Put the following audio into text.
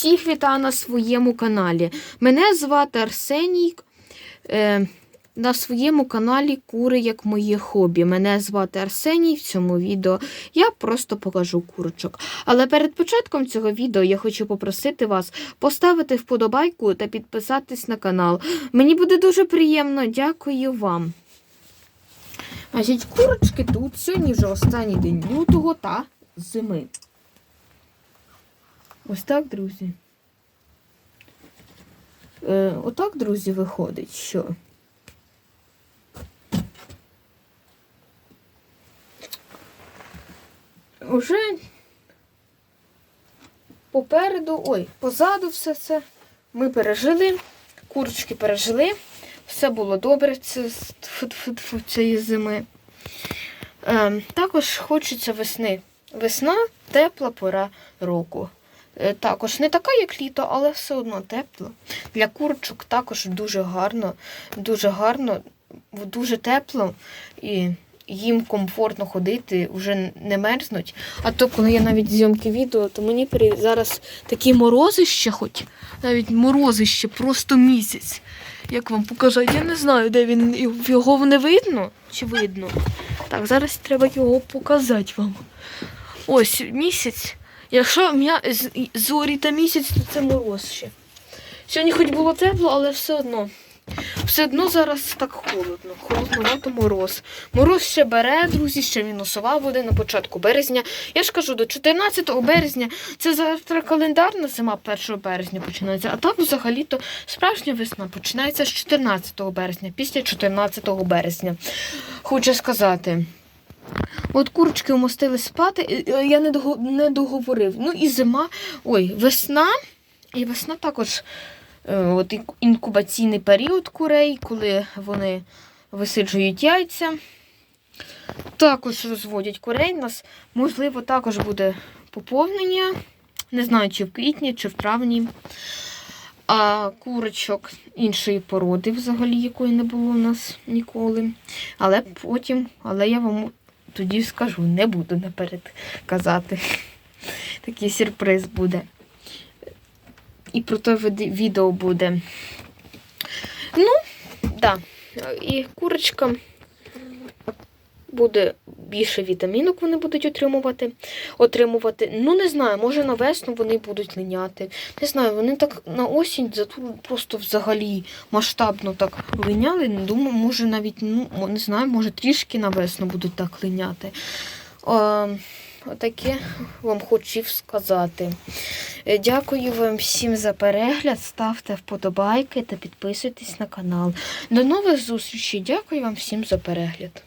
Всіх вітаю на своєму каналі. Мене звати Арсеній. Е, на своєму каналі Кури як моє хобі. Мене звати Арсеній. В цьому відео я просто покажу курочок. Але перед початком цього відео я хочу попросити вас поставити вподобайку та підписатись на канал. Мені буде дуже приємно. Дякую вам. Значить, курочки тут сьогодні вже останній день лютого та зими. Ось так, друзі. Е, отак, друзі, виходить, що. Уже попереду, ой, позаду все це ми пережили, курочки пережили, все було добре це, цієї зими. Е, також хочеться весни. Весна тепла пора року. Е, Також не така, як літо, але все одно тепло. Для курочок також дуже гарно, дуже гарно, дуже тепло і їм комфортно ходити, вже не мерзнуть. А то, коли я навіть зйомки відео, то мені зараз такі морозище, хоч навіть морозище, просто місяць. Як вам показати? Я не знаю, де він його не видно чи видно. Так, зараз треба його показати вам. Ось місяць. Якщо м'я... зорі та місяць, то це мороз ще. Сьогодні хоч було тепло, але все одно. Все одно зараз так холодно. Холодновато мороз. Мороз ще бере, друзі, ще мінусова буде на початку березня. Я ж кажу, до 14 березня це завтра календарна зима 1 березня починається. А так взагалі-то справжня весна починається з 14 березня, після 14 березня. Хочу сказати. От курочки вмостили спати, е, я не, дого- не договорив. Ну і зима, ой, весна. І весна також е, от інкубаційний період курей, коли вони висиджують яйця. Також розводять курей. У нас, можливо, також буде поповнення. Не знаю, чи в квітні, чи в травні. А курочок іншої породи, взагалі, якої не було у нас ніколи. Але потім, але я вам тоді скажу, не буду наперед казати. Такий сюрприз буде. І про те відео буде. Ну, да. І курочка буде більше вітамінок вони будуть отримувати. отримувати. Ну, не знаю, може на весну вони будуть линяти. Не знаю, вони так на осінь зато просто взагалі масштабно так линяли. Думаю, може навіть, ну, не знаю, може трішки на весну будуть так линяти. Е, Отаке вам хотів сказати. Е, Дякую вам всім за перегляд. Ставте вподобайки та підписуйтесь на канал. До нових зустрічей. Дякую вам всім за перегляд.